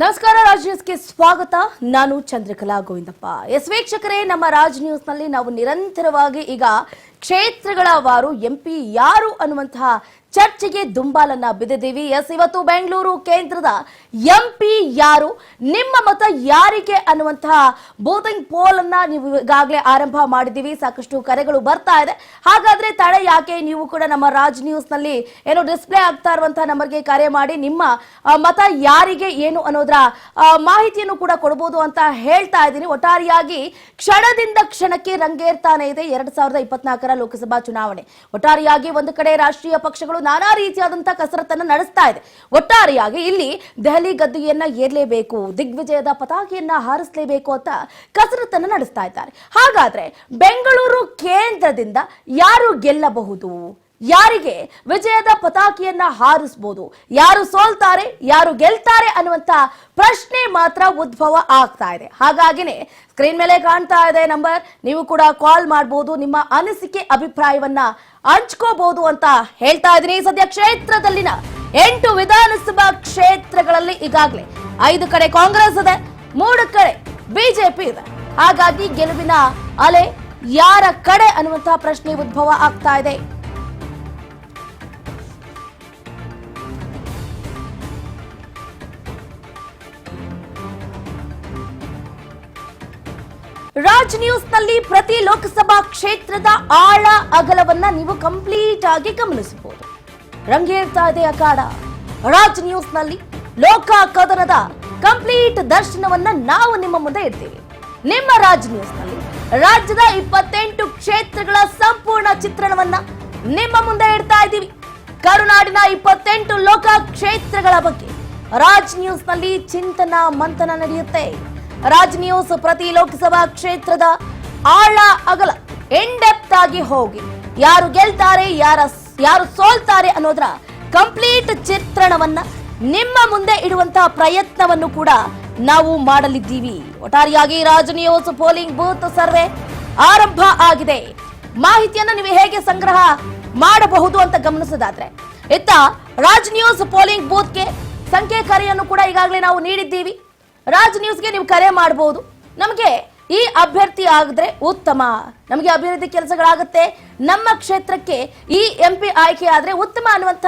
ನಮಸ್ಕಾರ, ರಾಜ್ ನ್ಯೂಸ್ಗೆ ಸ್ವಾಗತ. ನಾನು ಚಂದ್ರಕಲಾ ಗೋವಿಂದಪ್ಪ. ಎಸ್ ವೀಕ್ಷಕರೇ, ನಮ್ಮ ರಾಜ್ ನ್ಯೂಸ್ನಲ್ಲಿ ನಾವು ನಿರಂತರವಾಗಿ ಈಗ ಕ್ಷೇತ್ರಗಳ ವಾರು ಎಂಪಿ ಯಾರು ಅನ್ನುವಂತಹ ಚರ್ಚೆಗೆ ದುಂಬಾಲನ್ನ ಬಿದ್ದಿದ್ದೀವಿ. ಎಸ್, ಇವತ್ತು ಬೆಂಗಳೂರು ಕೇಂದ್ರದ ಎಂಪಿ ಯಾರು? ನಿಮ್ಮ ಮತ ಯಾರಿಗೆ ಅನ್ನುವಂತಹ ಬೋತಿಂಗ್ ಪೋಲ್ ಅನ್ನ ನೀವು ಈಗಾಗಲೇ ಆರಂಭ ಮಾಡಿದ್ದೀವಿ. ಸಾಕಷ್ಟು ಕರೆಗಳು ಬರ್ತಾ ಇದೆ. ಹಾಗಾದ್ರೆ ತಡೆ ಯಾಕೆ ನೀವು ಕೂಡ ನಮ್ಮ ರಾಜ್ ನ್ಯೂಸ್ನಲ್ಲಿ ಏನು ಡಿಸ್ಪ್ಲೇ ಆಗ್ತಾ ಇರುವಂತಹ ನಂಬರ್ಗೆ ಕರೆ ಮಾಡಿ ನಿಮ್ಮ ಮತ ಯಾರಿಗೆ ಏನು ಅನ್ನೋದ್ರ ಮಾಹಿತಿಯನ್ನು ಕೂಡ ಕೊಡಬಹುದು ಅಂತ ಹೇಳ್ತಾ ಇದ್ದೀನಿ. ಒಟ್ಟಾರೆಯಾಗಿ ಕ್ಷಣದಿಂದ ಕ್ಷಣಕ್ಕೆ ರಂಗೇರ್ತಾನೆ ಇದೆ. ಎರಡ್ ಸಾವಿರದ ಇಪ್ಪತ್ನಾಲ್ಕರ ಲೋಕಸಭಾ ಚುನಾವಣೆ. ಒಟ್ಟಾರಿಯಾಗಿ ಒಂದು ಕಡೆ ರಾಷ್ಟ್ರೀಯ ಪಕ್ಷಗಳು ನಾನಾ ರೀತಿಯಾದಂತಹ ಕಸರತ್ತನ್ನು ನಡೆಸ್ತಾ ಇದೆ. ಒಟ್ಟಾರೆಯಾಗಿ ಇಲ್ಲಿ ದೆಹಲಿ ಗದ್ದುಗೆಯನ್ನ ಏರ್ಲೇಬೇಕು, ದಿಗ್ವಿಜಯದ ಪತಾಕೆಯನ್ನ ಹಾರಿಸಲೇಬೇಕು ಅಂತ ಕಸರತ್ತನ್ನು ನಡೆಸ್ತಾ ಇದ್ದಾರೆ. ಹಾಗಾದ್ರೆ ಬೆಂಗಳೂರು ಕೇಂದ್ರದಿಂದ ಯಾರು ಗೆಲ್ಲಬಹುದು? ಯಾರಿಗೆ ವಿಜಯದ ಪತಾಕಿಯನ್ನ ಹಾರಿಸಬಹುದು ಯಾರು ಸೋಲ್ತಾರೆ, ಯಾರು ಗೆಲ್ತಾರೆ ಅನ್ನುವಂತ ಪ್ರಶ್ನೆ ಮಾತ್ರ ಉದ್ಭವ ಆಗ್ತಾ ಇದೆ. ಹಾಗಾಗಿನೇ ಸ್ಕ್ರೀನ್ ಮೇಲೆ ಕಾಣ್ತಾ ಇದೆ ನಂಬರ್. ನೀವು ಕೂಡ ಕಾಲ್ ಮಾಡಬಹುದು ನಿಮ್ಮ ಅನಿಸಿಕೆ, ಅಭಿಪ್ರಾಯವನ್ನ ಹಂಚ್ಕೋಬಹುದು ಅಂತ ಹೇಳ್ತಾ ಇದ್ದೀನಿ. ಸದ್ಯ ಕ್ಷೇತ್ರದಲ್ಲಿನ ಎಂಟು ವಿಧಾನಸಭಾ ಕ್ಷೇತ್ರಗಳಲ್ಲಿ ಈಗಾಗಲೇ ಐದು ಕಡೆ ಕಾಂಗ್ರೆಸ್ ಇದೆ, ಮೂರು ಕಡೆ ಬಿಜೆಪಿ ಇದೆ. ಹಾಗಾಗಿ ಗೆಲುವಿನ ಅಲೆ ಯಾರ ಕಡೆ ಅನ್ನುವಂತಹ ಪ್ರಶ್ನೆ ಉದ್ಭವ ಆಗ್ತಾ ಇದೆ. ರಾಜ್ ನ್ಯೂಸ್ನಲ್ಲಿ ಪ್ರತಿ ಲೋಕಸಭಾ ಕ್ಷೇತ್ರದ ಆಳ ಅಗಲವನ್ನ ನೀವು ಕಂಪ್ಲೀಟ್ ಆಗಿ ಗಮನಿಸಬಹುದು. ರಂಗೇರ್ತಾ ಇದೆ ಅಖಾಡ. ರಾಜ್ ನ್ಯೂಸ್ನಲ್ಲಿ ಲೋಕ ಕದನದ ಕಂಪ್ಲೀಟ್ ದರ್ಶನವನ್ನ ನಾವು ನಿಮ್ಮ ಮುಂದೆ ಇಡ್ತೀವಿ. ನಿಮ್ಮ ರಾಜ್ ನ್ಯೂಸ್ನಲ್ಲಿ ರಾಜ್ಯದ ಇಪ್ಪತ್ತೆಂಟು ಕ್ಷೇತ್ರಗಳ ಸಂಪೂರ್ಣ ಚಿತ್ರಣವನ್ನ ನಿಮ್ಮ ಮುಂದೆ ಇಡ್ತಾ ಇದ್ದೀವಿ. ಕರುನಾಡಿನ ಇಪ್ಪತ್ತೆಂಟು ಲೋಕ ಕ್ಷೇತ್ರಗಳ ಬಗ್ಗೆ ರಾಜ್ ನ್ಯೂಸ್ನಲ್ಲಿ ಚಿಂತನ ಮಂಥನ ನಡೆಯುತ್ತೆ. ರಾಜ್ ನ್ಯೂಸ್ ಪ್ರತಿ ಲೋಕಸಭಾ ಕ್ಷೇತ್ರದ ಆಳ ಅಗಲ ಡೆಪ್ತ್ ಆಗಿ ಹೋಗಿ. ಯಾರು ಗೆಲ್ತಾರೆ, ಯಾರ ಯಾರು ಸೋಲ್ತಾರೆ ಅನ್ನೋದರ ಕಂಪ್ಲೀಟ್ ಚಿತ್ರಣವನ್ನ ನಿಮ್ಮ ಮುಂದೆ ಇಡುವಂತಹ ಪ್ರಯತ್ನವನ್ನು ಕೂಡ ನಾವು ಮಾಡಲಿದ್ದೀವಿ. ಒಟ್ಟಾರೆಯಾಗಿ Raj news polling booth survey ಆರಂಭ ಆಗಿದೆ. ಮಾಹಿತಿಯನ್ನು ನೀವು ಹೇಗೆ ಸಂಗ್ರಹ ಮಾಡಬಹುದು ಅಂತ ಗಮನಿಸೋದಾದ್ರೆ, ಇತ್ತ ರಾಜ್ ನ್ಯೂಸ್ ಪೋಲಿಂಗ್ ಬೂತ್ಗೆ ಸಂಖ್ಯೆ ಕರೆಯನ್ನು ಕೂಡ ಈಗಾಗಲೇ ನಾವು ನೀಡಿದ್ದೀವಿ. ರಾಜ್ ನ್ಯೂಸ್ಗೆ ನೀವು ಕರೆ ಮಾಡಬಹುದು ನಮಗೆ ಈ ಅಭ್ಯರ್ಥಿ ಆಗಿದ್ರೆ ಉತ್ತಮ. ನಮಗೆ ಅಭಿವೃದ್ಧಿ ಕೆಲಸಗಳಾಗುತ್ತೆ. ನಮ್ಮ ಕ್ಷೇತ್ರಕ್ಕೆ ಈ ಎಂ ಪಿ ಆಯ್ಕೆ ಆದ್ರೆ ಉತ್ತಮ ಅನ್ನುವಂತ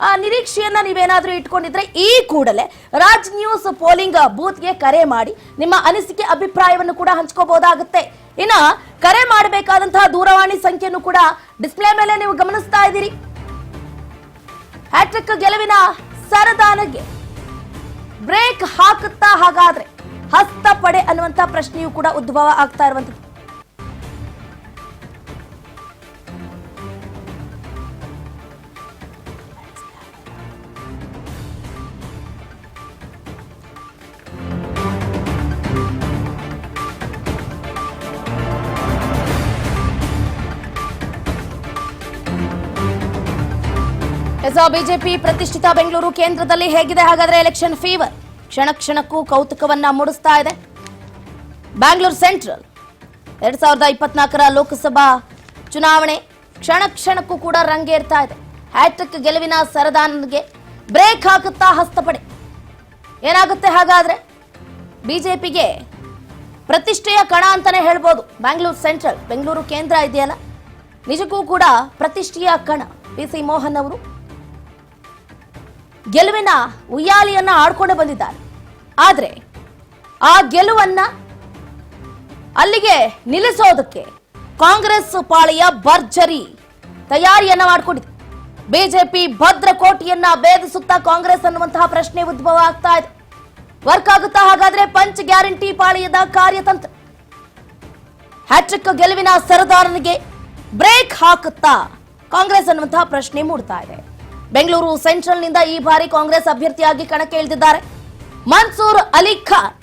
ಆ, ನಿರೀಕ್ಷೆಯನ್ನ ನೀವೇನಾದ್ರೂ ಇಟ್ಕೊಂಡಿದ್ರೆ ಈ ಕೂಡಲೇ ರಾಜ್ ನ್ಯೂಸ್ ಪೋಲಿಂಗ್ ಬೂತ್ಗೆ ಕರೆ ಮಾಡಿ ನಿಮ್ಮ ಅನಿಸಿಕೆ ಅಭಿಪ್ರಾಯವನ್ನು ಕೂಡ ಹಂಚ್ಕೋಬಹುದಾಗುತ್ತೆ ಇನ್ನ ಕರೆ ಮಾಡಬೇಕಾದಂತಹ ದೂರವಾಣಿ ಸಂಖ್ಯೆಯನ್ನು ಕೂಡ ಡಿಸ್ಪ್ಲೇ ಮೇಲೆ ನೀವು ಗಮನಿಸ್ತಾ ಇದ್ದೀರಿ. ಹ್ಯಾಟ್ರಿಕ್ ಗೆಲುವಿನ ಸರದಾನಗೆ ಬ್ರೇಕ್ ಹಾಕುತ್ತಾ ಹಾಗಾದ್ರೆ ಹಸ್ತಪಡೆ ಅನ್ನುವಂತ ಪ್ರಶ್ನೆಯೂ ಕೂಡ ಉದ್ಭವ ಆಗ್ತಾ ಇರುವಂತದ್ದು ಎಸ್ ಬಿಜೆಪಿ ಪ್ರತಿಷ್ಠಿತ ಬೆಂಗಳೂರು ಕೇಂದ್ರದಲ್ಲಿ ಹೇಗಿದೆ? ಹಾಗಾದ್ರೆ ಎಲೆಕ್ಷನ್ ಫೀವರ್ ಕ್ಷಣ ಕ್ಷಣಕ್ಕೂ ಕೌತುಕವನ್ನ ಮೂಡಿಸ್ತಾ ಇದೆ. ಬ್ಯಾಂಗ್ಳೂರ್ ಸೆಂಟ್ರಲ್, ಎರಡ್ ಸಾವಿರದ ಇಪ್ಪತ್ನಾಲ್ಕರ ಲೋಕಸಭಾ ಚುನಾವಣೆ ಕ್ಷಣ ಕ್ಷಣಕ್ಕೂ ಕೂಡ ರಂಗೇರ್ತಾ ಇದೆ. ಹ್ಯಾಟ್ರಿಕ್ ಗೆಲುವಿನ ಸರದಾನಗೆ ಬ್ರೇಕ್ ಹಾಕುತ್ತಾ ಹಸ್ತಪಡೆ. ಏನಾಗುತ್ತೆ ಹಾಗಾದ್ರೆ? ಬಿಜೆಪಿಗೆ ಪ್ರತಿಷ್ಠೆಯ ಕಣ ಅಂತಾನೆ ಹೇಳ್ಬೋದು. ಬ್ಯಾಂಗ್ಳೂರ್ ಸೆಂಟ್ರಲ್, ಬೆಂಗಳೂರು ಕೇಂದ್ರ ಇದೆಯಲ್ಲ? ನಿಜಕ್ಕೂ ಕೂಡ ಪ್ರತಿಷ್ಠೆಯ ಕಣ. ಪಿ ಸಿ ಮೋಹನ್ ಅವರು ಗೆಲುವಿನ ಉಯ್ಯಾಲಿಯನ್ನ ಆಡ್ಕೊಂಡು ಬಂದಿದ್ದಾರೆ. ಆದ್ರೆ ಆ ಗೆಲುವನ್ನ ಅಲ್ಲಿಗೆ ನಿಲ್ಲಿಸೋದಕ್ಕೆ ಕಾಂಗ್ರೆಸ್ ಪಾಳಿಯ ಭರ್ಜರಿ ತಯಾರಿಯನ್ನ ಮಾಡಿಕೊಂಡಿದೆ. ಬಿಜೆಪಿ ಭದ್ರಕೋಟೆಯನ್ನ ಭೇದಿಸುತ್ತಾ ಕಾಂಗ್ರೆಸ್ ಅನ್ನುವಂತಹ ಪ್ರಶ್ನೆ ಉದ್ಭವ ಆಗ್ತಾ ಇದೆ. ವರ್ಕ್ ಆಗುತ್ತಾ ಹಾಗಾದ್ರೆ ಪಂಚ್ ಗ್ಯಾರಂಟಿ ಪಾಳಿಯದ ಕಾರ್ಯತಂತ್ರ. ಹ್ಯಾಟ್ರಿಕ್ ಗೆಲುವಿನ ಸರದಾರನಿಗೆ ಬ್ರೇಕ್ ಹಾಕುತ್ತಾ ಕಾಂಗ್ರೆಸ್ ಅನ್ನುವಂತಹ ಪ್ರಶ್ನೆ ಮೂಡ್ತಾ ಇದೆ. ಬೆಂಗಳೂರು ಸೆಂಟ್ರಲ್ನಿಂದ ಈ ಬಾರಿ ಕಾಂಗ್ರೆಸ್ ಅಭ್ಯರ್ಥಿಯಾಗಿ ಕಣಕ್ಕೆ ಇಳಿದಿದ್ದಾರೆ. ಮನ್ಸೂರ್ ಅಲಿ ಖಾನ್,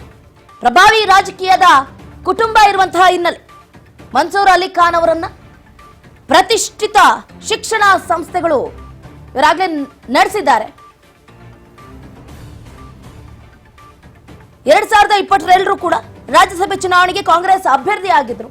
ಪ್ರಭಾವಿ ರಾಜಕೀಯದ ಕುಟುಂಬ ಇರುವಂತಹ ಹಿನ್ನೆಲೆ. ಮನ್ಸೂರ್ ಅಲಿ ಖಾನ್ ಅವರನ್ನ ಪ್ರತಿಷ್ಠಿತ ಶಿಕ್ಷಣ ಸಂಸ್ಥೆಗಳು ಇವರಾಗಲೇ ನಡೆಸಿದ್ದಾರೆ. ಎರಡ್ ಸಾವಿರದ ಇಪ್ಪತ್ತೆರಡರೂ ಕೂಡ ರಾಜ್ಯಸಭೆ ಚುನಾವಣೆಗೆ ಕಾಂಗ್ರೆಸ್ ಅಭ್ಯರ್ಥಿ ಆಗಿದ್ರು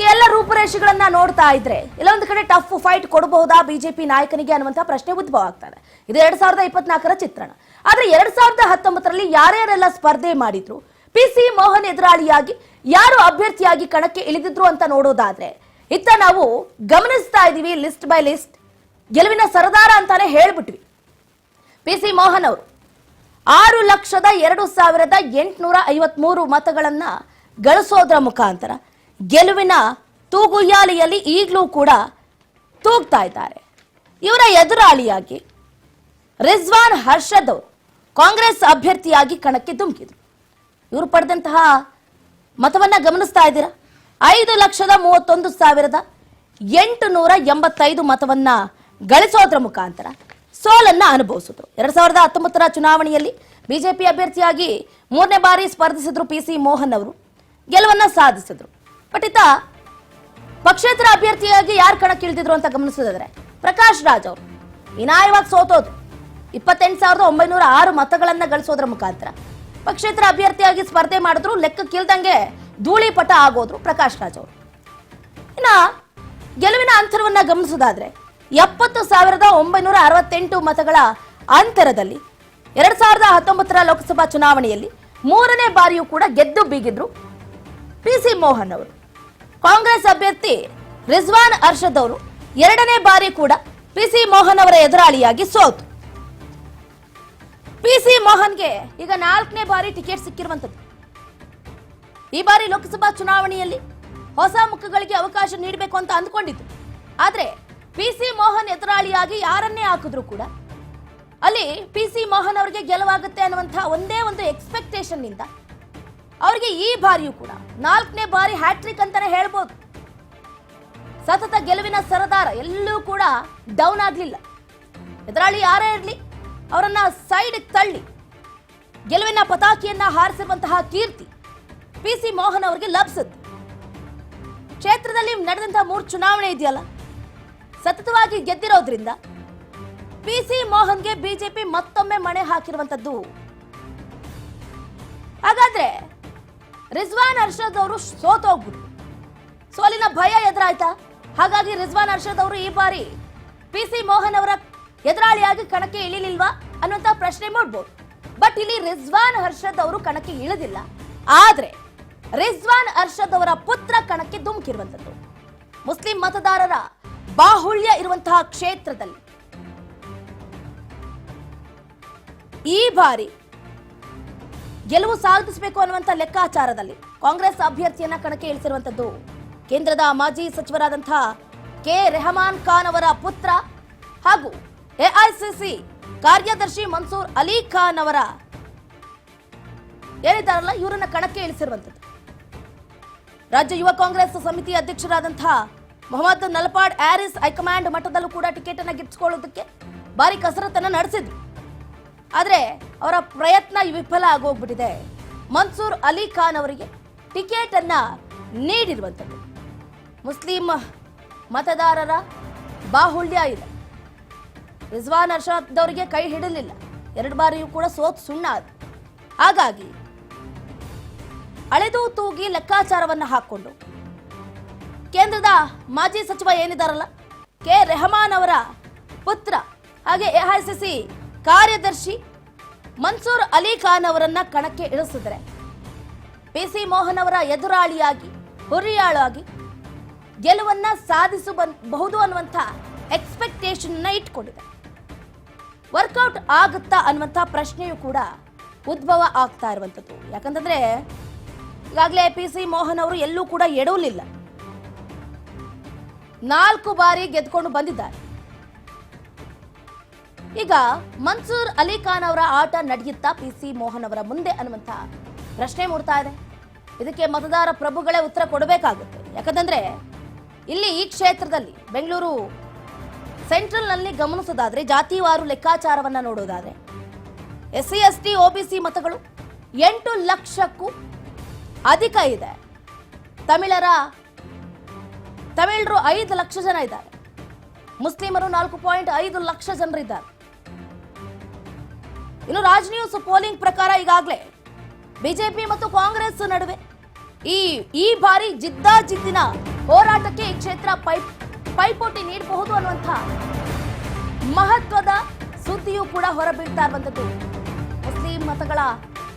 ಈ ಎಲ್ಲ ರೂಪುರೇಷೆಗಳನ್ನ ನೋಡ್ತಾ ಇದ್ರೆ ಇಲ್ಲೊಂದು ಕಡೆ ಟಫ್ ಫೈಟ್ ಕೊಡಬಹುದಾ ಬಿಜೆಪಿ ನಾಯಕನಿಗೆ ಅನ್ನುವಂತ ಪ್ರಶ್ನೆ ಉದ್ಭವ ಆಗ್ತದೆ. ಇದು ಎರಡ್ ಸಾವಿರದ ಇಪ್ಪತ್ನಾಲ್ಕರ ಚಿತ್ರಣ. ಆದ್ರೆ ಎರಡ್ ಸಾವಿರದ ಹತ್ತೊಂಬತ್ತರಲ್ಲಿ ಯಾರ್ಯಾರೆಲ್ಲ ಸ್ಪರ್ಧೆ ಮಾಡಿದ್ರು ಪಿ ಸಿ ಮೋಹನ್ ಎದುರಾಳಿಯಾಗಿ ಯಾರು ಅಭ್ಯರ್ಥಿಯಾಗಿ ಕಣಕ್ಕೆ ಇಳಿದಿದ್ರು ಅಂತ ನೋಡೋದಾದ್ರೆ, ಇತ್ತ ನಾವು ಗಮನಿಸ್ತಾ ಇದೀವಿ ಲಿಸ್ಟ್ ಬೈ ಲಿಸ್ಟ್ ಗೆಲುವಿನ ಸರದಾರ ಅಂತಾನೆ ಹೇಳ್ಬಿಟ್ವಿ. ಪಿ ಸಿ ಮೋಹನ್ ಅವರು ಆರು ಲಕ್ಷದ ಎರಡು ಸಾವಿರದ ಎಂಟುನೂರ ಐವತ್ಮೂರು ಮತಗಳನ್ನು ಗಳಿಸೋದ್ರ ಮುಖಾಂತರ ಗೆಲುವಿನ ತೂಗುಯ್ಯಾಲೆಯಲ್ಲಿ ಈಗಲೂ ಕೂಡ ತೂಗ್ತಾ ಇದ್ದಾರೆ. ಇವರ ಎದುರಾಳಿಯಾಗಿ ರಿಜ್ವಾನ್ ಹರ್ಷದ್ ಕಾಂಗ್ರೆಸ್ ಅಭ್ಯರ್ಥಿಯಾಗಿ ಕಣಕ್ಕೆ ಧುಮುಕಿದ್ರು. ಇವರು ಪಡೆದಂತಹ ಮತವನ್ನ ಗಮನಿಸ್ತಾ ಇದ್ದೀರಾ? ಐದು ಲಕ್ಷದ ಮೂವತ್ತೊಂದು ಸಾವಿರದ ಎಂಟು ನೂರ ಎಂಬತ್ತೈದು ಮತವನ್ನ ಗಳಿಸೋದ್ರ ಮುಖಾಂತರ ಸೋಲನ್ನ ಅನುಭವಿಸಿದ್ರು. ಎರಡ್ ಸಾವಿರದ ಹತ್ತೊಂಬತ್ತರ ಚುನಾವಣೆಯಲ್ಲಿ ಬಿಜೆಪಿ ಅಭ್ಯರ್ಥಿಯಾಗಿ ಮೂರನೇ ಬಾರಿ ಸ್ಪರ್ಧಿಸಿದ್ರು ಪಿ ಸಿ ಮೋಹನ್ ಅವರು. ಗೆಲುವನ್ನ ಸಾಧಿಸಿದ್ರು. ಬಟ್ ಇತ್ತ ಪಕ್ಷೇತರ ಅಭ್ಯರ್ಥಿಯಾಗಿ ಯಾರು ಕಣಕ್ಕೆ ಇಳಿದಿದ್ರು ಅಂತ ಗಮನಿಸೋದಾದ್ರೆ ಪ್ರಕಾಶ್ ರಾಜ್ ಅವರು. ವಿನಾಯವಾಗಿ ಸೋತೋದು ಇಪ್ಪತ್ತೆಂಟು ಸಾವಿರದ ಒಂಬೈನೂರ ಆರು ಮತಗಳನ್ನ ಗಳಿಸೋದ್ರ ಮುಖಾಂತರ ಪಕ್ಷೇತರ ಅಭ್ಯರ್ಥಿಯಾಗಿ ಸ್ಪರ್ಧೆ ಮಾಡಿದ್ರು, ಲೆಕ್ಕಕ್ಕಿಲ್ದಂಗೆ ಧೂಳಿಪಟ ಆಗೋದ್ರು ಪ್ರಕಾಶ್ ರಾಜ್ ಅವರು. ಇನ್ನ ಗೆಲುವಿನ ಅಂತರವನ್ನ ಗಮನಿಸೋದಾದ್ರೆ ಎಪ್ಪತ್ತು ಸಾವಿರದ ಒಂಬೈನೂರ ಅರವತ್ತೆಂಟು ಮತಗಳ ಅಂತರದಲ್ಲಿ ಎರಡ್ ಸಾವಿರದ ಹತ್ತೊಂಬತ್ತರ ಲೋಕಸಭಾ ಚುನಾವಣೆಯಲ್ಲಿ ಮೂರನೇ ಬಾರಿಯೂ ಕೂಡ ಗೆದ್ದು ಬೀಗಿದ್ರು ಪಿ ಸಿ ಮೋಹನ್ ಅವರು. ಕಾಂಗ್ರೆಸ್ ಅಭ್ಯರ್ಥಿ ರಿಜ್ವಾನ್ ಅರ್ಷದ್ ಅವರು ಎರಡನೇ ಬಾರಿ ಕೂಡ ಪಿ ಸಿ ಮೋಹನ್ ಅವರ ಎದುರಾಳಿಯಾಗಿ ಸೋತು. ಪಿ ಸಿ ಮೋಹನ್ಗೆ ಈಗ ನಾಲ್ಕನೇ ಬಾರಿ ಟಿಕೆಟ್ ಸಿಕ್ಕಿರುವಂತದ್ದು ಈ ಬಾರಿ ಲೋಕಸಭಾ ಚುನಾವಣೆಯಲ್ಲಿ ಹೊಸ ಮುಖಗಳಿಗೆ ಅವಕಾಶ ನೀಡಬೇಕು ಅಂತ ಅಂದ್ಕೊಂಡಿತ್ತು ಆದ್ರೆ ಪಿ ಸಿ ಮೋಹನ್ ಎದುರಾಳಿಯಾಗಿ ಯಾರನ್ನೇ ಹಾಕಿದ್ರು ಕೂಡ ಅಲ್ಲಿ ಪಿ ಸಿ ಮೋಹನ್ ಅವರಿಗೆ ಗೆಲುವಾಗುತ್ತೆ ಅನ್ನುವಂತಹ ಒಂದೇ ಒಂದು ಎಕ್ಸ್ಪೆಕ್ಟೇಷನ್ನಿಂದ ಅವರಿಗೆ ಈ ಬಾರಿಯೂ ಕೂಡ ನಾಲ್ಕನೇ ಬಾರಿ ಹ್ಯಾಟ್ರಿಕ್ ಅಂತಾನೆ ಹೇಳ್ಬೋದು. ಸತತ ಗೆಲುವಿನ ಸರದಾರ ಎಲ್ಲೂ ಕೂಡ ಡೌನ್ ಆಗಲಿಲ್ಲ. ಎದುರಾಳಿ ಯಾರೇ ಇರಲಿ, ಅವರನ್ನ ಸೈಡ್ ತಳ್ಳಿ, ಗೆಲುವಿನ ಪತಾಕಿಯನ್ನ ಹಾರಿಸಿರುವಂತಹ ಕೀರ್ತಿ ಪಿ ಸಿ ಮೋಹನ್ ಅವರಿಗೆ ಲಭಿಸುತ್ತೆ. ಕ್ಷೇತ್ರದಲ್ಲಿ ನಡೆದಂತಹ ಮೂರು ಚುನಾವಣೆ ಇದೆಯಲ್ಲ, ಸತತವಾಗಿ ಗೆದ್ದಿರೋದ್ರಿಂದ ಪಿ ಸಿ ಮೋಹನ್ಗೆ ಬಿಜೆಪಿ ಮತ್ತೊಮ್ಮೆ ಮಣೆ ಹಾಕಿರುವಂತದ್ದು. ಹಾಗಾದ್ರೆ ರಿಜ್ವಾನ್ ಅರ್ಷದ್ ಅವರು ಸೋತೋಗ್ಬಿಟ್ರು ಸೋಲಿನ ಭಯ ಎದುರಾಯ್ತಾ? ಹಾಗಾಗಿ ರಿಜ್ವಾನ್ ಅರ್ಷದ್ ಅವರು ಈ ಬಾರಿ ಪಿ ಸಿ ಮೋಹನ್ ಅವರ ಎದುರಾಳಿಯಾಗಿ ಕಣಕ್ಕೆ ಇಳಿಲಿಲ್ವಾ ಅನ್ನುವಂತ ಪ್ರಶ್ನೆ ಮಾಡ್ಬೋದು. ಬಟ್ ಇಲ್ಲಿ ರಿಜ್ವಾನ್ ಹರ್ಷದ್ ಅವರು ಕಣಕ್ಕೆ ಇಳಿದಿಲ್ಲ. ಆದ್ರೆ ರಿಜ್ವಾನ್ ಅರ್ಷದ್ ಅವರ ಪುತ್ರ ಕಣಕ್ಕೆ ಧುಮುಕಿರುವಂತದ್ದು ಮುಸ್ಲಿಂ ಮತದಾರರ ಬಾಹುಳ್ಯ ಇರುವಂತಹ ಕ್ಷೇತ್ರದಲ್ಲಿ ಈ ಬಾರಿ ಗೆಲುವು ಸಾಧಿಸಬೇಕು ಅನ್ನುವಂತ ಲೆಕ್ಕಾಚಾರದಲ್ಲಿ ಕಾಂಗ್ರೆಸ್ ಅಭ್ಯರ್ಥಿಯನ್ನ ಕಣಕ್ಕೆ ಇಳಿಸಿರುವಂತದ್ದು ಕೇಂದ್ರದ ಮಾಜಿ ಸಚಿವರಾದಂತಹ ಕೆ ರೆಹಮಾನ್ ಖಾನ್ ಅವರ ಪುತ್ರ ಹಾಗೂ ಎಐಸಿಸಿ ಕಾರ್ಯದರ್ಶಿ ಮನ್ಸೂರ್ ಅಲಿ ಖಾನ್ ಅವರ ಏನಿದ್ದಾರಲ್ಲ ಇವರನ್ನ ಕಣಕ್ಕೆ ಇಳಿಸಿರುವಂತದ್ದು ರಾಜ್ಯ ಯುವ ಕಾಂಗ್ರೆಸ್ ಸಮಿತಿ ಅಧ್ಯಕ್ಷರಾದಂತಹ ಮೊಹಮ್ಮದ್ ನಲ್ಪಾಡ್ ಆರಿಸ್ ಹೈಕಮಾಂಡ್ ಮಟ್ಟದಲ್ಲೂ ಕೂಡ ಟಿಕೆಟ್ ಅನ್ನ ಗಿಟ್ಸ್ಕೊಳ್ಳೋದಕ್ಕೆ ಭಾರಿ ಕಸರತ್ತನ್ನು ನಡೆಸಿದ್ರು. ಆದ್ರೆ ಅವರ ಪ್ರಯತ್ನ ವಿಫಲ ಆಗೋಗ್ಬಿಟ್ಟಿದೆ. ಮನ್ಸೂರ್ ಅಲಿ ಖಾನ್ ಅವರಿಗೆ ಟಿಕೆಟ್ ಅನ್ನ ನೀಡಿರುವಂಥದ್ದು ಮುಸ್ಲಿಂ ಮತದಾರರ ಬಾಹುಳ್ಯ ಇದೆ. ರಿಜ್ವಾನ್ ಅರ್ಷದ್ ಅವರಿಗೆ ಕೈ ಹಿಡಲಿಲ್ಲ. ಎರಡು ಬಾರಿಯೂ ಕೂಡ ಸೋತ್ ಸುಣ್ಣ ಅದು. ಹಾಗಾಗಿ ಅಳೆದು ತೂಗಿ ಲೆಕ್ಕಾಚಾರವನ್ನು ಹಾಕ್ಕೊಂಡು ಕೇಂದ್ರದ ಮಾಜಿ ಸಚಿವ ಏನಿದ್ದಾರಲ್ಲ ಕೆ ರೆಹಮಾನ್ ಅವರ ಪುತ್ರ, ಹಾಗೆ ಎಐಸಿಸಿ ಕಾರ್ಯದರ್ಶಿ ಮನ್ಸೂರ್ ಅಲಿ ಖಾನ್ ಅವರನ್ನ ಕಣಕ್ಕೆ ಇಳಿಸಿದ್ರೆ ಪಿ ಸಿ ಮೋಹನ್ ಅವರ ಎದುರಾಳಿಯಾಗಿ, ಹುರಿಯಾಳಾಗಿ ಗೆಲುವನ್ನ ಸಾಧಿಸಬಹುದು ಅನ್ನುವಂಥ ಎಕ್ಸ್ಪೆಕ್ಟೇಷನ್ ಇಟ್ಕೊಂಡಿದೆ. ವರ್ಕೌಟ್ ಆಗುತ್ತಾ ಅನ್ನುವಂಥ ಪ್ರಶ್ನೆಯೂ ಕೂಡ ಉದ್ಭವ ಆಗ್ತಾ ಇರುವಂಥದ್ದು. ಯಾಕಂತಂದ್ರೆ ಈಗಾಗಲೇ ಪಿ ಸಿ ಮೋಹನ್ ಅವರು ಎಲ್ಲೂ ಕೂಡ ಎಡವಲಿಲ್ಲ. ನಾಲ್ಕು ಬಾರಿ ಗೆದ್ಕೊಂಡು ಬಂದಿದ್ದಾರೆ. ಈಗ ಮನ್ಸೂರ್ ಅಲಿ ಖಾನ್ ಅವರ ಆಟ ನಡೆಯುತ್ತಾ ಪಿ ಸಿ ಮೋಹನ್ ಅವರ ಮುಂದೆ ಅನ್ನುವಂತ ಪ್ರಶ್ನೆ ಮೂಡ್ತಾ ಇದೆ. ಇದಕ್ಕೆ ಮತದಾರ ಪ್ರಭುಗಳೇ ಉತ್ತರ ಕೊಡಬೇಕಾಗುತ್ತೆ. ಯಾಕಂದ್ರೆ ಇಲ್ಲಿ ಈ ಕ್ಷೇತ್ರದಲ್ಲಿ ಬೆಂಗಳೂರು ಸೆಂಟ್ರಲ್ನಲ್ಲಿ ಗಮನಿಸೋದಾದ್ರೆ ಜಾತಿವಾರು ಲೆಕ್ಕಾಚಾರವನ್ನ ನೋಡೋದಾದ್ರೆ S C S T OBC ಮತಗಳು ಎಂಟು ಲಕ್ಷಕ್ಕೂ ಅಧಿಕ ಇದೆ. ತಮಿಳರ ತಮಿಳರು ಐದು ಲಕ್ಷ ಜನ ಇದ್ದಾರೆ. ಮುಸ್ಲಿಮರು ನಾಲ್ಕು ಪಾಯಿಂಟ್ ಐದು ಲಕ್ಷ ಜನರಿದ್ದಾರೆ. ಇನ್ನು ರಾಜ್ ನ್ಯೂಸ್ ಪೋಲಿಂಗ್ ಪ್ರಕಾರ ಈಗಾಗಲೇ ಬಿಜೆಪಿ ಮತ್ತು ಕಾಂಗ್ರೆಸ್ ನಡುವೆ ಈ ಈ ಬಾರಿ ಜಿದ್ದಾಜಿದ್ದಿನ ಹೋರಾಟಕ್ಕೆ ಈ ಕ್ಷೇತ್ರ ಪೈ, ಪೈಪೋಟಿ ನೀಡಬಹುದು ಅನ್ನುವಂಥ ಮಹತ್ವದ ಸುದ್ದಿಯೂ ಕೂಡ ಹೊರಬೀಳ್ತಾ ಇರುವಂತದ್ದು ಮತಗಳ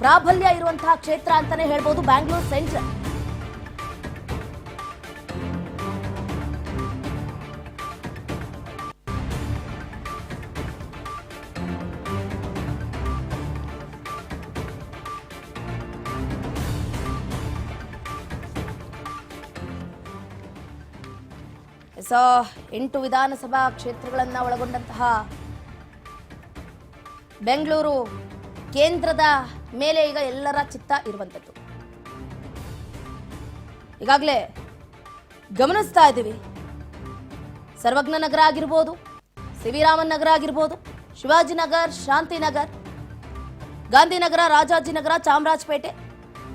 ಪ್ರಾಬಲ್ಯ ಇರುವಂತಹ ಕ್ಷೇತ್ರ ಅಂತಾನೆ ಹೇಳ್ಬೋದು. ಬ್ಯಾಂಗ್ಳೂರ್ ಸೆಂಟ್ರಲ್ ಎಂಟು ವಿಧಾನಸಭಾ ಕ್ಷೇತ್ರಗಳನ್ನು ಒಳಗೊಂಡಂತಹ ಬೆಂಗಳೂರು ಕೇಂದ್ರದ ಮೇಲೆ ಈಗ ಎಲ್ಲರ ಚಿತ್ತ ಇರುವಂಥದ್ದು. ಈಗಾಗಲೇ ಗಮನಿಸ್ತಾ ಇದ್ದೀವಿ. ಸರ್ವಜ್ಞ ನಗರ ಆಗಿರ್ಬೋದು ಸಿ ವಿ ರಾಮನ್ ನಗರ ಆಗಿರ್ಬೋದು, ಶಿವಾಜಿನಗರ್, ಶಾಂತಿನಗರ್, ಗಾಂಧಿನಗರ, ರಾಜಾಜಿನಗರ, ಚಾಮರಾಜಪೇಟೆ,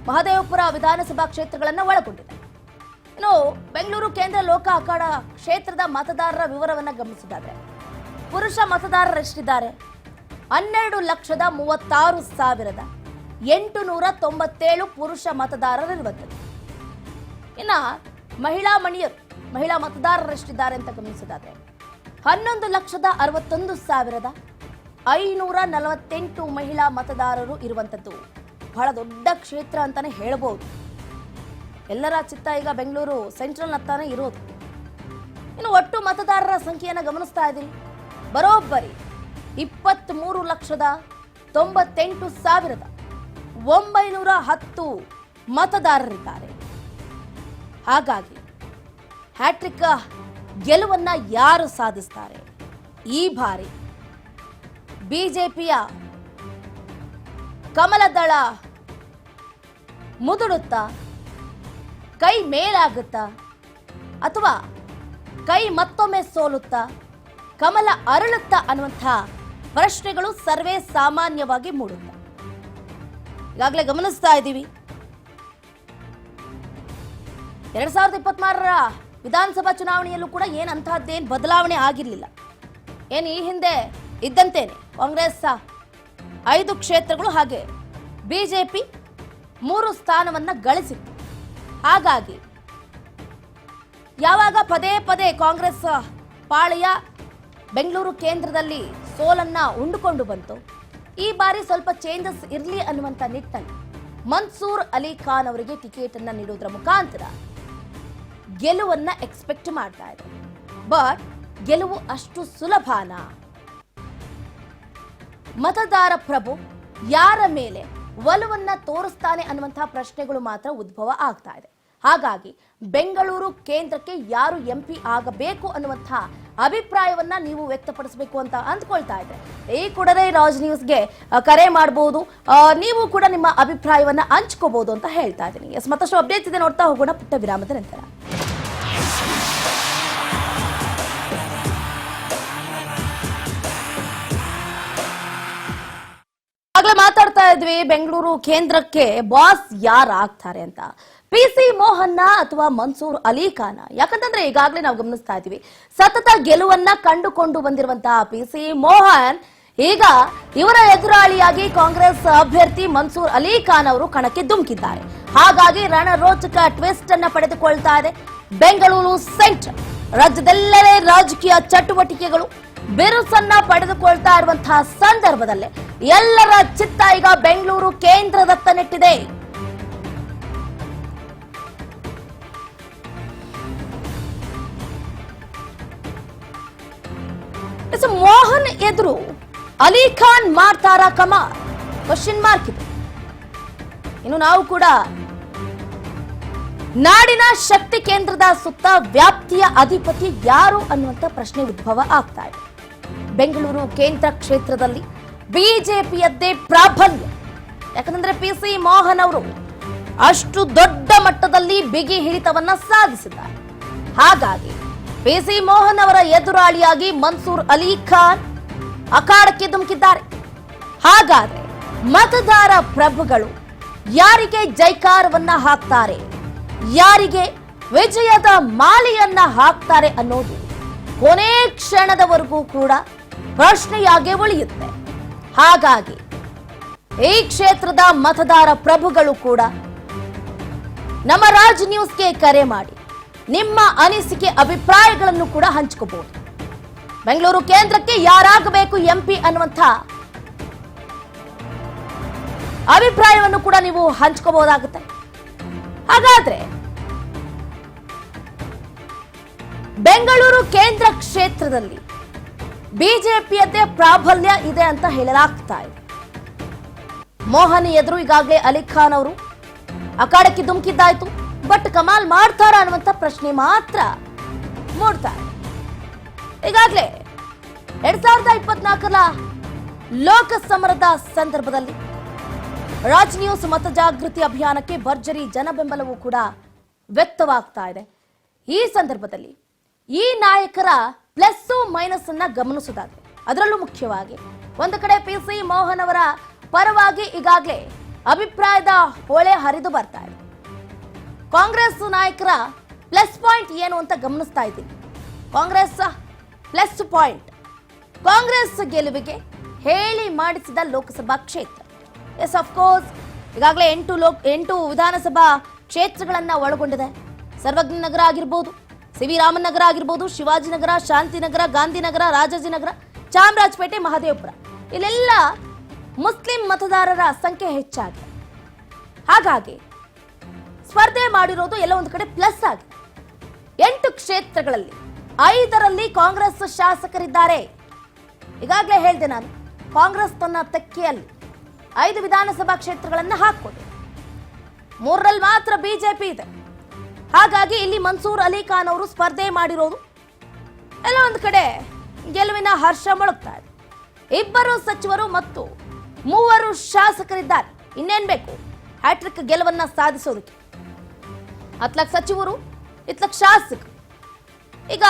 ಮಹದೇವಪುರ ವಿಧಾನಸಭಾ ಕ್ಷೇತ್ರಗಳನ್ನು ಒಳಗೊಂಡಿದೆ. ಇನ್ನು ಬೆಂಗಳೂರು ಕೇಂದ್ರ ಲೋಕ ಅಖಾಡ ಕ್ಷೇತ್ರದ ಮತದಾರರ ವಿವರವನ್ನು ಗಮನಿಸಿದ್ದಾರೆ, ಪುರುಷ ಮತದಾರರೆಷ್ಟಿದ್ದಾರೆ ಹನ್ನೆರಡು ಲಕ್ಷದ ಮೂವತ್ತಾರು ಸಾವಿರದ ಎಂಟು ನೂರ ತೊಂಬತ್ತೇಳು ಪುರುಷ ಮತದಾರರಿರುವಂಥದ್ದು. ಇನ್ನು ಮಹಿಳಾ ಮಣಿಯರು, ಮಹಿಳಾ ಮತದಾರರೆಷ್ಟಿದ್ದಾರೆ ಅಂತ ಗಮನಿಸಿದ್ದಾರೆ, ಹನ್ನೊಂದು ಲಕ್ಷದ ಅರವತ್ತೊಂದು ಸಾವಿರದ ಐನೂರ ನಲವತ್ತೆಂಟು ಮಹಿಳಾ ಮತದಾರರು ಇರುವಂಥದ್ದು. ಬಹಳ ದೊಡ್ಡ ಕ್ಷೇತ್ರ ಅಂತಾನೆ ಹೇಳ್ಬೋದು. ಎಲ್ಲರ ಚಿತ್ತ ಈಗ ಬೆಂಗಳೂರು ಸೆಂಟ್ರಲ್ ಹತ್ತಾನೆ ಇರೋದು. ಇನ್ನು ಒಟ್ಟು ಮತದಾರರ ಸಂಖ್ಯೆಯನ್ನು ಗಮನಿಸ್ತಾ ಇದ್ದೀನಿ. ಬರೋಬ್ಬರಿ ಇಪ್ಪತ್ತ್ಮೂರು ಲಕ್ಷದ ತೊಂಬತ್ತೆಂಟು ಸಾವಿರದ ಒಂಬೈನೂರ ಹತ್ತು ಮತದಾರರಿದ್ದಾರೆ. ಹಾಗಾಗಿ ಹ್ಯಾಟ್ರಿಕ್ ಗೆಲುವನ್ನ ಯಾರು ಸಾಧಿಸ್ತಾರೆ? ಈ ಬಾರಿ ಬಿಜೆಪಿಯ ಕಮಲದಳ ಮುದುಡುತ್ತಾ ಕೈ ಮೇಲಾಗುತ್ತಾ? ಅಥವಾ ಕೈ ಮತ್ತೊಮ್ಮೆ ಸೋಲುತ್ತಾ? ಕಮಲ ಅರಳುತ್ತಾ ಅನ್ನುವಂಥ ಪ್ರಶ್ನೆಗಳು ಸರ್ವೇ ಸಾಮಾನ್ಯವಾಗಿ ಮೂಡುತ್ತೆ. ಈಗಾಗಲೇ ಗಮನಿಸ್ತಾ ಇದ್ದೀವಿ. ಎರಡ್ ಸಾವಿರದ ಇಪ್ಪತ್ಮಾರರ ವಿಧಾನಸಭಾ ಚುನಾವಣೆಯಲ್ಲೂ ಕೂಡ ಏನು ಅಂತಹದ್ದೇನು ಬದಲಾವಣೆ ಆಗಿರಲಿಲ್ಲ. ಏನು ಈ ಹಿಂದೆ ಇದ್ದಂತೇನೆ ಕಾಂಗ್ರೆಸ್ ಐದು ಕ್ಷೇತ್ರಗಳು ಹಾಗೆ ಬಿಜೆಪಿ ಮೂರು ಸ್ಥಾನವನ್ನ ಗಳಿಸಿತ್ತು. ಹಾಗಾಗಿ ಯಾವಾಗ ಪದೇ ಪದೇ ಕಾಂಗ್ರೆಸ್ ಪಾಳೆಯ ಬೆಂಗಳೂರು ಕೇಂದ್ರದಲ್ಲಿ ಸೋಲನ್ನ ಉಂಡುಕೊಂಡು ಬಂತು, ಈ ಬಾರಿ ಸ್ವಲ್ಪ ಚೇಂಜಸ್ ಇರಲಿ ಅನ್ನುವಂಥ ನಿಟ್ಟಲ್ಲಿ ಮನ್ಸೂರ್ ಅಲಿ ಖಾನ್ ಅವರಿಗೆ ಟಿಕೆಟ್ ಅನ್ನ ನೀಡುವುದರ ಮುಖಾಂತರ ಗೆಲುವನ್ನ ಎಕ್ಸ್ಪೆಕ್ಟ್ ಮಾಡ್ತಾ ಇದೆ ಬಟ್ ಗೆಲುವು ಅಷ್ಟು ಸುಲಭಾನ? ಮತದಾರ ಪ್ರಭು ಯಾರ ಮೇಲೆ? ಒಲವನ್ನ ತೋರಿಸ್ತಾನೆ ಅನ್ನುವಂತಹ ಪ್ರಶ್ನೆಗಳು ಮಾತ್ರ ಉದ್ಭವ ಆಗ್ತಾ ಇದೆ. ಹಾಗಾಗಿ ಬೆಂಗಳೂರು ಕೇಂದ್ರಕ್ಕೆ ಯಾರು ಎಂಪಿ ಆಗಬೇಕು ಅನ್ನುವಂತಹ ಅಭಿಪ್ರಾಯವನ್ನ ನೀವು ವ್ಯಕ್ತಪಡಿಸಬೇಕು ಅಂತ ಅಂದ್ಕೊಳ್ತಾ ಇದ್ರೆ ಈ ಕೂಡಲೇ ರಾಜ್ ನ್ಯೂಸ್ಗೆ ಕರೆ ಮಾಡಬಹುದು ನೀವು ಕೂಡ ನಿಮ್ಮ ಅಭಿಪ್ರಾಯವನ್ನ ಹಂಚ್ಕೋಬಹುದು ಅಂತ ಹೇಳ್ತಾ ಇದ್ದೀನಿ. ಎಸ್, ಮತ್ತಷ್ಟು ಅಪ್ಡೇಟ್ಸ್ ಇದೆ ನೋಡ್ತಾ ಹೋಗೋಣ ಪುಟ್ಟ ವಿರಾಮದ ನಂತರ. ಆಗ್ಲೇ ಮಾತಾಡ್ತಾ ಇದ್ವಿ, ಬೆಂಗಳೂರು ಕೇಂದ್ರಕ್ಕೆ ಬಾಸ್ ಯಾರು ಆಗ್ತಾರೆ ಅಂತ. ಪಿ ಸಿ ಮೋಹನ್ನ ಅಥವಾ ಮನ್ಸೂರ್ ಅಲಿ ಖಾನ? ಯಾಕಂತಂದ್ರೆ ಈಗಾಗಲೇ ನಾವು ಗಮನಿಸ್ತಾ ಇದ್ವಿ ಸತತ ಗೆಲುವನ್ನ ಕಂಡುಕೊಂಡು ಬಂದಿರುವಂತಹ ಪಿ ಸಿ ಮೋಹನ್, ಈಗ ಇವರ ಎದುರಾಳಿಯಾಗಿ ಕಾಂಗ್ರೆಸ್ ಅಭ್ಯರ್ಥಿ ಮನ್ಸೂರ್ ಅಲಿ ಖಾನ್ ಅವರು ಕಣಕ್ಕೆ ಧುಮುಕಿದ್ದಾರೆ. ಹಾಗಾಗಿ ರಣರೋಚಕ ಟ್ವಿಸ್ಟ್ ಅನ್ನ ಪಡೆದುಕೊಳ್ತಾ ಇದೆ. ಬೆಂಗಳೂರು ಸೆಂಟ್ರಲ್ ರಾಜ್ಯದೆಲ್ಲೆಡೆ ರಾಜಕೀಯ ಚಟುವಟಿಕೆಗಳು ಬಿರುಸನ್ನ ಪಡೆದುಕೊಳ್ತಾ ಇರುವಂತಹ ಸಂದರ್ಭದಲ್ಲೇ ಎಲ್ಲರ ಚಿತ್ತ ಈಗ ಬೆಂಗಳೂರು ಕೇಂದ್ರದತ್ತ ನೆಟ್ಟಿದೆ. ಮೋಹನ್ ಎದುರು ಅಲಿ ಖಾನ್ ಮಾಡ್ತಾರ ಕಮಾರ್ ಕ್ವಶನ್ ಮಾರ್ಕ್ ಇದೆ. ಇನ್ನು ನಾವು ಕೂಡ ನಾಡಿನ ಶಕ್ತಿ ಕೇಂದ್ರದ ಸುತ್ತ ವ್ಯಾಪ್ತಿಯ ಅಧಿಪತಿ ಯಾರು ಅನ್ನುವಂತ ಪ್ರಶ್ನೆ ಉದ್ಭವ ಆಗ್ತಾ ಇದೆ. ಬೆಂಗಳೂರು ಕೇಂದ್ರ ಕ್ಷೇತ್ರದಲ್ಲಿ ಬಿಜೆಪಿಯದ್ದೇ ಪ್ರಾಬಲ್ಯ. ಯಾಕಂದ್ರೆ ಪಿ ಸಿ ಮೋಹನ್ ಅವರು ಅಷ್ಟು ದೊಡ್ಡ ಮಟ್ಟದಲ್ಲಿ ಬಿಗಿ ಹಿಡಿತವನ್ನ ಸಾಧಿಸಿದ್ದಾರೆ. ಹಾಗಾಗಿ ಪಿ ಸಿ ಮೋಹನ್ ಅವರ ಎದುರಾಳಿಯಾಗಿ ಮನ್ಸೂರ್ ಅಲಿ ಖಾನ್ ಅಖಾಡಕ್ಕೆ ಧುಮುಕಿದ್ದಾರೆ. ಹಾಗಾದ್ರೆ ಮತದಾರ ಪ್ರಭುಗಳು ಯಾರಿಗೆ ಜೈಕಾರವನ್ನ ಹಾಕ್ತಾರೆ, ಯಾರಿಗೆ ವಿಜಯದ ಮಾಲೆಯನ್ನ ಹಾಕ್ತಾರೆ ಅನ್ನೋದು ಕೊನೆ ಕ್ಷಣದವರೆಗೂ ಕೂಡ ಪ್ರಶ್ನೆಯಾಗಿ ಉಳಿಯುತ್ತೆ ಹಾಗಾಗಿ ಈ ಕ್ಷೇತ್ರದ ಮತದಾರ ಪ್ರಭುಗಳು ಕೂಡ ನಮ್ಮ ರಾಜ್ ನ್ಯೂಸ್ಗೆ ಕರೆ ಮಾಡಿ, ನಿಮ್ಮ ಅನಿಸಿಕೆ ಅಭಿಪ್ರಾಯಗಳನ್ನು ಕೂಡ ಹಂಚ್ಕೋಬಹುದು ಬೆಂಗಳೂರು ಕೇಂದ್ರಕ್ಕೆ ಯಾರಾಗಬೇಕು ಎಂಪಿ ಅನ್ನುವಂಥ ಅಭಿಪ್ರಾಯವನ್ನು ಕೂಡ ನೀವು ಹಂಚ್ಕೋಬಹುದಾಗುತ್ತೆ ಹಾಗಾದ್ರೆ ಬೆಂಗಳೂರು ಕೇಂದ್ರ ಕ್ಷೇತ್ರದಲ್ಲಿ ಬಿಜೆಪಿಯದ್ದೇ ಪ್ರಾಬಲ್ಯ ಇದೆ ಅಂತ ಹೇಳಲಾಗ್ತಾ ಇದೆ. ಮೋಹನ್ ಎದುರು ಈಗಾಗಲೇ ಅಲಿ ಖಾನ್ ಅವರು. ಅಖಾಡಕ್ಕೆ ಧುಮುಕಿದ್ದಾಯ್ತು, ಬಟ್ ಕಮಾಲ್ ಮಾಡ್ತಾರ ಅನ್ನುವಂತ ಪ್ರಶ್ನೆ ಮಾತ್ರ ಮೂಡ್ತಾರೆ ಈಗಾಗಲೇ ಎರಡ್ ಸಾವಿರದ ಇಪ್ಪತ್ನಾಲ್ಕರ ಲೋಕ ಸಮರದ ಸಂದರ್ಭದಲ್ಲಿ ರಾಜ್ ನ್ಯೂಸ್ ಮತಜಾಗೃತಿ ಅಭಿಯಾನಕ್ಕೆ ಭರ್ಜರಿ ಜನಬೆಂಬಲವೂ ಕೂಡ ವ್ಯಕ್ತವಾಗ್ತಾ ಇದೆ. ಈ ಸಂದರ್ಭದಲ್ಲಿ ಈ ನಾಯಕರ ಪ್ಲಸ್ ಮೈನಸ್ ಅನ್ನ ಗಮನಿಸೋದಾದ್ರೆ ಅದರಲ್ಲೂ ಮುಖ್ಯವಾಗಿ ಒಂದು ಕಡೆ ಪಿ ಸಿ ಮೋಹನ್ ಅವರ ಪರವಾಗಿ ಈಗಾಗಲೇ ಅಭಿಪ್ರಾಯದ ಹೊಳೆ ಹರಿದು ಬರ್ತಾ ಇದೆ. ಕಾಂಗ್ರೆಸ್ ನಾಯಕರ ಪ್ಲಸ್ ಪಾಯಿಂಟ್ ಏನು ಅಂತ ಗಮನಿಸ್ತಾ ಇದ್ದೀನಿ. Congress plus point. ಕಾಂಗ್ರೆಸ್ ಗೆಲುವಿಗೆ ಹೇಳಿ ಮಾಡಿಸಿದ ಲೋಕಸಭಾ ಕ್ಷೇತ್ರ. ಎಸ್ ಅಫ್ಕೋರ್ಸ್ ಈಗಾಗಲೇ ಎಂಟು ಲೋಕ್, ಎಂಟು ವಿಧಾನಸಭಾ ಕ್ಷೇತ್ರಗಳನ್ನು ಒಳಗೊಂಡಿದೆ. ಸರ್ವಜ್ಞ ನಗರ ಆಗಿರ್ಬೋದು ಸಿ ವಿ ರಾಮನಗರ ನಗರ ಆಗಿರ್ಬೋದು ಶಿವಾಜಿನಗರ ಶಾಂತಿನಗರ ಗಾಂಧಿನಗರ ರಾಜಾಜಿನಗರ ಚಾಮರಾಜಪೇಟೆ, ಮಹದೇವಪುರ. ಇಲ್ಲೆಲ್ಲ ಮುಸ್ಲಿಂ ಮತದಾರರ ಸಂಖ್ಯೆ ಹೆಚ್ಚಾಗಿದೆ. ಹಾಗಾಗಿ ಸ್ಪರ್ಧೆ ಮಾಡಿರೋದು ಎಲ್ಲ ಒಂದು ಕಡೆ ಪ್ಲಸ್ ಆಗಿ ಎಂಟು ಕ್ಷೇತ್ರಗಳಲ್ಲಿ ಐದರಲ್ಲಿ ಕಾಂಗ್ರೆಸ್ ಶಾಸಕರಿದ್ದಾರೆ. ಈಗಾಗಲೇ ಹೇಳಿದೆ ನಾನು, ಕಾಂಗ್ರೆಸ್ ತನ್ನ ತೆಕ್ಕೆಯಲ್ಲಿ ಐದು ವಿಧಾನಸಭಾ ಕ್ಷೇತ್ರಗಳನ್ನು ಹಾಕೋದು ಮೂರರಲ್ಲಿ ಮಾತ್ರ ಬಿಜೆಪಿ ಇದೆ. ಹಾಗಾಗಿ ಇಲ್ಲಿ ಮನ್ಸೂರ್ ಅಲಿ ಖಾನ್ ಅವರು ಸ್ಪರ್ಧೆ ಮಾಡಿರೋದು. ಎಲ್ಲ ಒಂದು ಕಡೆ ಗೆಲುವಿನ ಹರ್ಷ ಮೊಳಗ್ತಾ ಇದೆ. ಇಬ್ಬರು ಸಚಿವರು ಮತ್ತು ಮೂವರು ಶಾಸಕರಿದ್ದಾರೆ. ಇನ್ನೇನ್ ಬೇಕು? ಹ್ಯಾಟ್ರಿಕ್ ಗೆಲುವನ್ನ ಸಾಧಿಸೋದಕ್ಕೆ. ಅತ್ಲಕ್ ಸಚಿವರು, ಇತ್ಲಕ್ ಶಾಸಕ. ಈಗ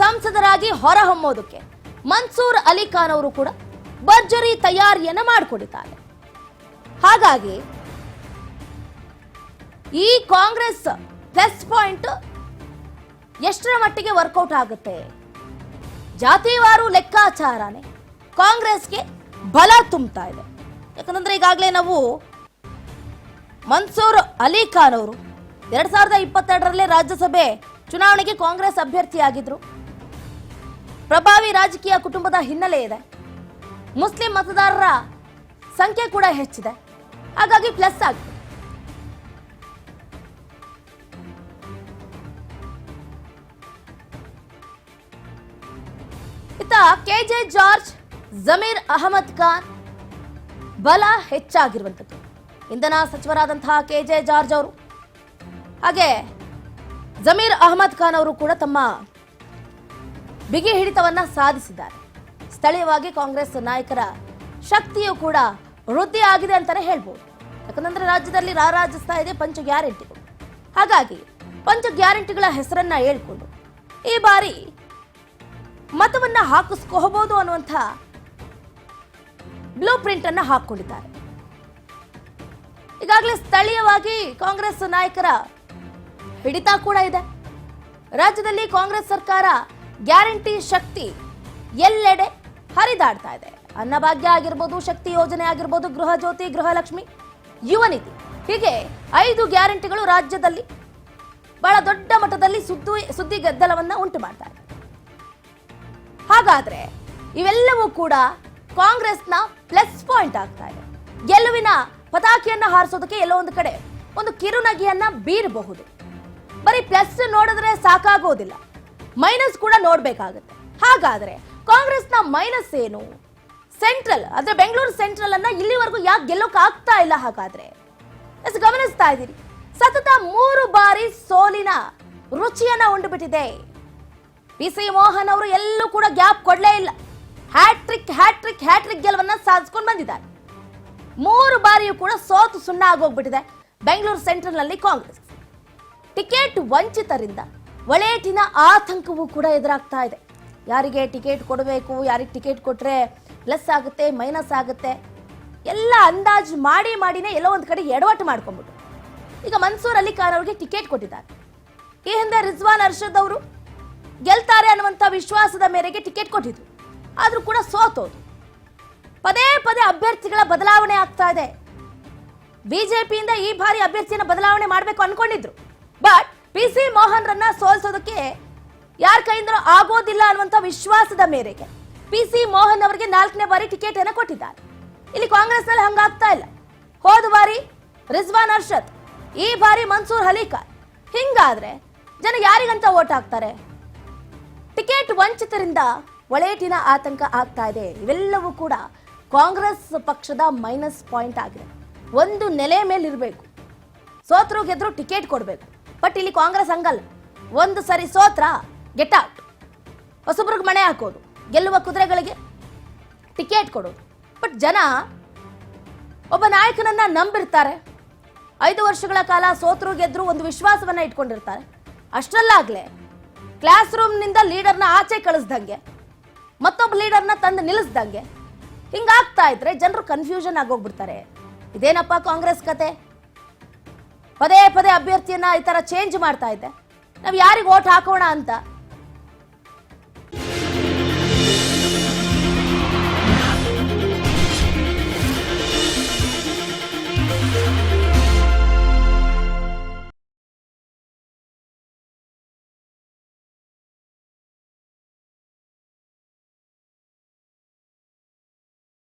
ಸಂಸದರಾಗಿ ಹೊರಹೊಮ್ಮೋದಕ್ಕೆ ಮನ್ಸೂರ್ ಅಲಿ ಖಾನ್ ಅವರು ಕೂಡ ಭರ್ಜರಿ ತಯಾರಿಯನ್ನ ಮಾಡಿಕೊಂಡಿದ್ದಾರೆ. ಹಾಗಾಗಿ ಈ ಕಾಂಗ್ರೆಸ್ ಪ್ಲಸ್ ಪಾಯಿಂಟ್ ಎಷ್ಟರ ಮಟ್ಟಿಗೆ ವರ್ಕೌಟ್ ಆಗುತ್ತೆ? ಜಾತಿವಾರು ಲೆಕ್ಕಾಚಾರನೇ. ಕಾಂಗ್ರೆಸ್ಗೆ ಬಲ ತುಂಬ್ತಾ ಇದೆ. ಯಾಕಂದ್ರೆ ಈಗಾಗಲೇ ನಾವು ಮನ್ಸೂರ್ ಅಲಿ ಖಾನ್ ಅವರು ಎರಡ್ ಸಾವಿರದ ಇಪ್ಪತ್ತೆರಡರಲ್ಲೇ ರಾಜ್ಯಸಭೆ ಚುನಾವಣೆಗೆ ಕಾಂಗ್ರೆಸ್ ಅಭ್ಯರ್ಥಿಯಾಗಿದ್ರು. ಪ್ರಭಾವಿ ರಾಜಕೀಯ ಕುಟುಂಬದ ಹಿನ್ನೆಲೆ ಇದೆ. ಮುಸ್ಲಿಂ ಮತದಾರರ ಸಂಖ್ಯೆ ಕೂಡ ಹೆಚ್ಚಿದೆ. ಹಾಗಾಗಿ ಪ್ಲಸ್ ಆಗಿದೆ ಇತ್ತ ಕೆಜೆ ಜಾರ್ಜ್, ಜಮೀರ್ ಅಹಮದ್ ಖಾನ್ ಬಲ ಹೆಚ್ಚಾಗಿರುವಂಥದ್ದು. ಇಂಧನ ಸಚಿವರಾದಂತಹ ಕೆಜೆ ಜಾರ್ಜ್ ಅವರು. ಹಾಗೆ ಜಮೀರ್ ಅಹಮದ್ ಖಾನ್ ಅವರು ಕೂಡ ತಮ್ಮ ಬಿಗಿ ಹಿಡಿತವನ್ನ ಸಾಧಿಸಿದ್ದಾರೆ. ಸ್ಥಳೀಯವಾಗಿ ಕಾಂಗ್ರೆಸ್ ನಾಯಕರ ಶಕ್ತಿಯು ಕೂಡ ವೃದ್ಧಿ ಆಗಿದೆ ಅಂತಾನೆ ಹೇಳ್ಬೋದು. ಯಾಕಂದ್ರೆ ರಾಜ್ಯದಲ್ಲಿ ರಾರಾಜಿಸ್ತಾ ಇದೆ ಪಂಚ ಗ್ಯಾರಂಟಿಗಳು. ಹಾಗಾಗಿ ಪಂಚ ಗ್ಯಾರಂಟಿಗಳ ಹೆಸರನ್ನ ಹೇಳ್ಕೊಂಡು ಈ ಬಾರಿ ಮತವನ್ನ ಹಾಕಿಸ್ಕೋಬಹುದು ಅನ್ನುವಂಥ ಬ್ಲೂ ಪ್ರಿಂಟ್ ಅನ್ನ ಹಾಕೊಂಡಿದ್ದಾರೆ ಈಗಾಗಲೇ ಸ್ಥಳೀಯವಾಗಿ ಕಾಂಗ್ರೆಸ್ ನಾಯಕರ ಹಿಡಿತ ಕೂಡ ಇದೆ. ರಾಜ್ಯದಲ್ಲಿ ಕಾಂಗ್ರೆಸ್ ಸರ್ಕಾರ ಗ್ಯಾರಂಟಿ ಶಕ್ತಿ ಎಲ್ಲೆಡೆ ಹರಿದಾಡ್ತಾ ಇದೆ. ಅನ್ನಭಾಗ್ಯ ಆಗಿರ್ಬೋದು, ಶಕ್ತಿ ಯೋಜನೆ ಆಗಿರ್ಬೋದು, ಗೃಹ ಜ್ಯೋತಿ ಗೃಹಲಕ್ಷ್ಮಿ ಯುವ ನಿಧಿ. ಹೀಗೆ ಐದು ಗ್ಯಾರಂಟಿಗಳು ರಾಜ್ಯದಲ್ಲಿ ಬಹಳ ದೊಡ್ಡ ಮಟ್ಟದಲ್ಲಿ ಸುದ್ದಿ ಸುದ್ದಿ ಗದ್ದಲವನ್ನ ಉಂಟು ಮಾಡ್ತಾ ಹಾಗಾದ್ರೆ ಇವೆಲ್ಲವೂ ಕೂಡ ಕಾಂಗ್ರೆಸ್ನ ಪ್ಲಸ್ ಪಾಯಿಂಟ್ ಆಗ್ತಾ ಇದೆ. ಗೆಲುವಿನ ಪತಾಕಿಯನ್ನ ಹಾರಿಸೋದಕ್ಕೆ ಎಲ್ಲೋ ಒಂದು ಕಡೆ ಒಂದು ಕಿರುನಗಿಯನ್ನ ಬೀರಬಹುದು. ಬರೀ ಪ್ಲಸ್ ನೋಡಿದ್ರೆ ಸಾಕಾಗೋದಿಲ್ಲ. ಮೈನಸ್ ಕೂಡ ನೋಡ್ಬೇಕಾಗುತ್ತೆ. ಹಾಗಾದ್ರೆ ಕಾಂಗ್ರೆಸ್ನ ಮೈನಸ್ ಏನು? ಸೆಂಟ್ರಲ್ ಅಂದ್ರೆ ಬೆಂಗಳೂರು ಸೆಂಟ್ರಲ್ ಅನ್ನ ಇಲ್ಲಿವರೆಗೂ ಯಾಕೆ ಗೆಲ್ಲೋಕೆ ಆಗ್ತಾ ಇಲ್ಲ ಹಾಗಾದ್ರೆ? ಗಮನಿಸ್ತಾ ಇದ್ದೀರಿ. ಸತತ ಮೂರು ಬಾರಿ ಸೋಲಿನ ರುಚಿಯನ್ನ ಉಂಡುಬಿಟ್ಟಿದೆ. ಪಿ ಸಿ ಮೋಹನ್ ಅವರು ಎಲ್ಲೂ ಕೂಡ ಗ್ಯಾಪ್ ಕೊಡಲೇ ಇಲ್ಲ. ಹ್ಯಾಟ್ರಿಕ್ ಹ್ಯಾಟ್ರಿಕ್ ಹ್ಯಾಟ್ರಿಕ್ ಗೆಲುವನ್ನ ಸಾಧಿಸ್ಕೊಂಡು ಬಂದಿದ್ದಾರೆ. ಮೂರು ಬಾರಿಯೂ ಕೂಡ ಸೋತು ಸುಣ್ಣ ಆಗೋಗ್ಬಿಟ್ಟಿದೆ ಬೆಂಗಳೂರು ಸೆಂಟ್ರಲ್ನಲ್ಲಿ ಕಾಂಗ್ರೆಸ್. ಟಿಕೆಟ್ ವಂಚಿತರಿಂದ ಒಳೇಟಿನ ಆತಂಕವೂ ಕೂಡ ಎದುರಾಗ್ತಾ ಇದೆ. ಯಾರಿಗೆ ಟಿಕೆಟ್ ಕೊಡಬೇಕು, ಯಾರಿಗೆ ಟಿಕೆಟ್ ಕೊಟ್ರೆ ಪ್ಲಸ್ ಆಗುತ್ತೆ, ಮೈನಸ್ ಆಗುತ್ತೆ, ಎಲ್ಲ ಅಂದಾಜು ಮಾಡಿ ಮಾಡಿನೇ ಎಲ್ಲೋ ಒಂದು ಕಡೆ ಎಡವಟ್ಟು ಮಾಡ್ಕೊಂಡ್ಬಿಟ್ಟು ಈಗ ಮನ್ಸೂರ್ ಅಲಿ ಖಾನ್ ಅವರಿಗೆ ಟಿಕೆಟ್ ಕೊಟ್ಟಿದ್ದಾರೆ. ಈ ಹಿಂದೆ ರಿಜ್ವಾನ್ ಅರ್ಷದ್ ಅವರು ಗೆಲ್ತಾರೆ ಅನ್ನುವಂಥ ವಿಶ್ವಾಸದ ಮೇರೆಗೆ ಟಿಕೆಟ್ ಕೊಟ್ಟಿದ್ರು. ಆದರೂ ಕೂಡ ಸೋತೋದು ಪದೇ ಪದೇ ಅಭ್ಯರ್ಥಿಗಳ ಬದಲಾವಣೆ ಆಗ್ತಾ ಇದೆ. ಬಿಜೆಪಿಯಿಂದ ಈ ಬಾರಿ ಅಭ್ಯರ್ಥಿಯನ್ನು ಬದಲಾವಣೆ ಮಾಡಬೇಕು ಅನ್ಕೊಂಡಿದ್ರು. ಬಟ್ ಪಿ ಸಿ ಮೋಹನ್ ರನ್ನ ಸೋಲ್ಸೋದಕ್ಕೆ ಯಾರ ಕೈಯಿಂದ ಆಗೋದಿಲ್ಲ ಅನ್ನುವಂಥ ವಿಶ್ವಾಸದ ಮೇರೆಗೆ ಪಿ ಸಿ ಮೋಹನ್ ಅವರಿಗೆ ನಾಲ್ಕನೇ ಬಾರಿ ಟಿಕೆಟ್ ಅನ್ನು ಕೊಟ್ಟಿದ್ದಾರೆ. ಇಲ್ಲಿ ಕಾಂಗ್ರೆಸ್ನಲ್ಲಿ ಹಂಗಾಗ್ತಾ ಇಲ್ಲ. ಹೋದ ಬಾರಿ ರಿಜ್ವಾನ್ ಅರ್ಷದ್, ಈ ಬಾರಿ ಮನ್ಸೂರ್ ಹಲೀಕರ್ ಹಿಂಗಾದ್ರೆ ಜನ ಯಾರಿಗಂತ ಓಟ್ ಹಾಕ್ತಾರೆ? ಟಿಕೆಟ್ ವಂಚಿತರಿಂದ ಒಳೇಟಿನ ಆತಂಕ ಆಗ್ತಾ ಇದೆ. ಇವೆಲ್ಲವೂ ಕೂಡ ಕಾಂಗ್ರೆಸ್ ಪಕ್ಷದ ಮೈನಸ್ ಪಾಯಿಂಟ್ ಆಗಿದೆ. ಒಂದು ನೆಲೆ ಮೇಲೆ ಇರಬೇಕು. ಸೋತ್ರ ಗೆದ್ರು ಟಿಕೆಟ್ ಕೊಡಬೇಕು. ಬಟ್ ಇಲ್ಲಿ ಕಾಂಗ್ರೆಸ್ ಹಂಗಲ್ಲ. ಒಂದು ಸರಿ ಸೋತ್ರ ಗೆಟ್ ಔಟ್ ಹೊಸಬ್ರಿಗೆ ಮಣೆ ಹಾಕೋದು. ಗೆಲ್ಲುವ ಕುದುರೆಗಳಿಗೆ ಟಿಕೆಟ್ ಕೊಡೋದು. ಬಟ್ ಜನ ಒಬ್ಬ ನಾಯಕನನ್ನ ನಂಬಿರ್ತಾರೆ. ಐದು ವರ್ಷಗಳ ಕಾಲ ಸೋತ್ರು ಗೆದ್ರು ಒಂದು ವಿಶ್ವಾಸವನ್ನ ಇಟ್ಕೊಂಡಿರ್ತಾರೆ. ಅಷ್ಟರಲ್ಲಾಗ್ಲೇ ಕ್ಲಾಸ್ ರೂಮ್ನಿಂದ ಲೀಡರ್ನ ಆಚೆ ಕಳಿಸ್ದಂಗೆ, ಮತ್ತೊಬ್ಬ ಲೀಡರ್ನ ತಂದು ನಿಲ್ಲಿಸ್ದಂಗೆ. ಹಿಂಗಾಗ್ತಾ ಇದ್ರೆ ಜನರು ಕನ್ಫ್ಯೂಷನ್ ಆಗೋಗ್ಬಿಡ್ತಾರೆ. ಇದೇನಪ್ಪ ಕಾಂಗ್ರೆಸ್ ಕತೆ? ಪದೇ ಪದೇ ಅಭ್ಯರ್ಥಿಯನ್ನ ಈ ತರ ಚೇಂಜ್ ಮಾಡ್ತಾ ಇದೆ ನಾವು ಯಾರಿಗೆ ಓಟ್ ಹಾಕೋಣ ಅಂತ?